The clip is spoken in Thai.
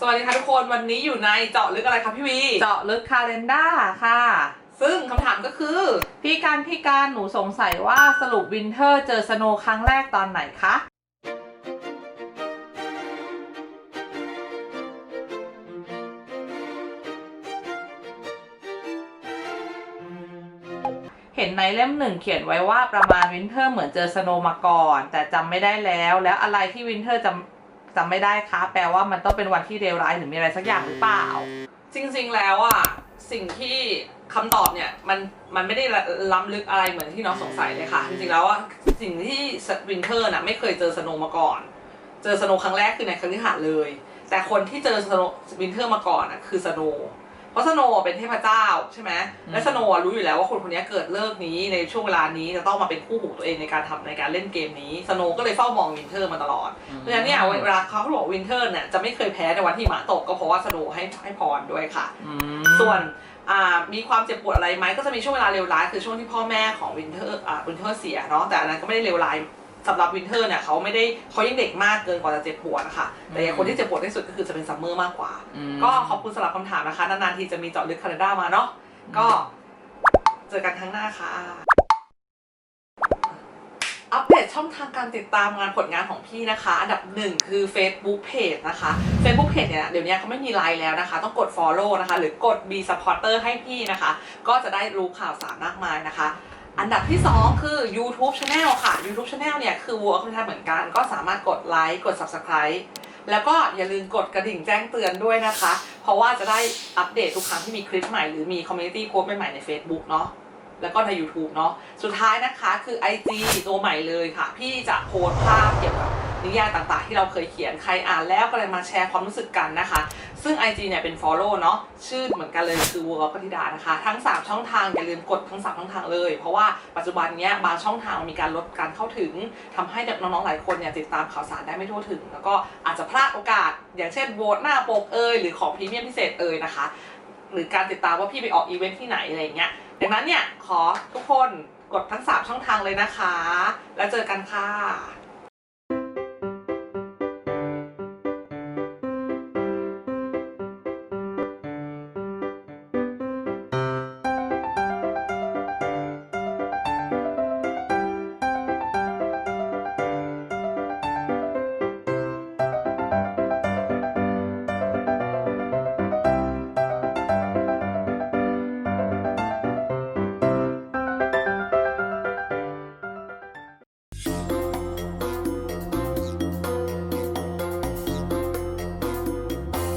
สวัสดีค่ะทุกคนวันนี้อยู่ในเจาะลึกอะไรคะพี่วี เจาะลึกคาเลนด้าค่ะ ซึ่งคำถามก็คือ พี่การพี่การหนูสงสัยว่าสรุปวินเทอร์เจอสโนว์ครั้งแรกตอนไหนคะ เห็นในเล่มหนึ่งเขียนไว้ว่าประมาณวินเทอร์เหมือนเจอสโนว์มาก่อน แต่จำไม่ได้แล้ว แล้วอะไรที่วินเทอร์จำ จำไม่ได้คะ แปลว่ามันต้องเป็นวันที่เลวร้ายหรือมีอะไรสักอย่างหรือเปล่า จริงๆแล้วอะสิ่งที่คำตอบเนี่ยมันมันไม่ได้ล้ำลึกอะไรเหมือนที่น้องสงสัยเลยค่ะ จริงๆแล้วอะสิ่งที่วินเทอร์น่ะไม่เคยเจอสโนมาก่อน เจอสโนครั้งแรกคือในคฤหาสน์เลย แต่คนที่เจอสโนวินเทอร์มาก่อนอะคือสโนว์ เพราะสโนว์เป็นเทพเจ้าใช่ไหมและสโนว์รู้อยู่แล้วว่าคนคนนี้เกิดเลิกนี้ในช่วงเวลานี้จะต้องมาเป็นคู่หูตัวเองในการทำในการเล่นเกมนี้สโนว์ก็เลยเฝ้ามองวินเทอร์มาตลอดเพราะฉะนั้นเนี่ยเวลาเขาบอกวินเทอร์เนี่ยจะไม่เคยแพ้ในวันที่หิมะตกก็เพราะว่าสโนว์ให้ให้พรด้วยค่ะอืมส่วนอ่ามีความเจ็บปวดอะไรไหมก็จะมีช่วงเวลาเลวร้ายคือช่วงที่พ่อแม่ของวินเทอร์อ่าวินเทอร์เสียเนาะแต่อันนั้นก็ไม่ได้เลวร้าย สำหรับวินเทอร์เนี่ยเขาไม่ได้เขายังเด็กมากเกินกว่าจะเจ็บปวดนะคะแต่อย่างคนที่เจ็บปวดที่สุดก็คือจะเป็นซัมเมอร์มากกว่าอืมก็ขอบคุณสำหรับคำถามนะคะ นานๆทีจะมีเจาะลึกคานาดามาเนาะก็เจอกันครั้งหน้าค่ะ อัปเดตช่องทางการติดตามงานผลงานของพี่นะคะ อันดับหนึ่งคือ Facebook Page นะคะ Facebook Page เนี่ยเดี๋ยวนี้เขาไม่มีไลน์แล้วนะคะ ต้องกด Follow นะคะ หรือกด Be Supporter ให้พี่นะคะ ก็จะได้รู้ข่าวสารมากมายนะคะ อันดับที่ 2 คือ YouTube Channel ค่ะ YouTube Channel เนี่ย คือวัวก็ทำเหมือนกัน ก็สามารถกดไลค์กด Subscribe แล้วก็อย่าลืมกดกระดิ่งแจ้งเตือนด้วยนะคะ เพราะว่าจะได้อัปเดตทุกครั้งที่มีคลิปใหม่หรือมีคอมมูนิตี้โพสใหม่ๆใน Facebook เนาะแล้วก็ใน YouTube เนาะสุดท้ายนะคะคือ IG ตัวใหม่เลยค่ะ พี่จะโพสภาพเกี่ยวกับนิยายต่างๆ ที่เราเคยเขียนใครอ่านแล้วก็เลยมาแชร์ความรู้สึกกันนะคะ ซึ่ง IG เนี่ยเป็น follow เนาะชื่อเหมือนกันเลยคือวัวปฏิดานะคะ ทั้ง 3 ช่องทางอย่าลืมกดทั้ง 3 ช่องทางเลย เพราะว่าปัจจุบันเนี้ยบางช่องทางมีการลดการเข้าถึงทำให้น้องๆหลายคนเนี่ยติดตามข่าวสารได้ไม่ทั่วถึง แล้วก็อาจจะพลาดโอกาส อย่างเช่นโหวตหน้าปกเอยหรือของพรีเมียมพิเศษเอยนะคะ หรือการติดตามว่าพี่ไปออกอีเวนท์ที่ไหนอะไรอย่างเงี้ยดังนั้นเนี่ยขอทุกคนกดทั้ง 3 ช่องทางเลยนะคะ แล้วเจอกันค่ะ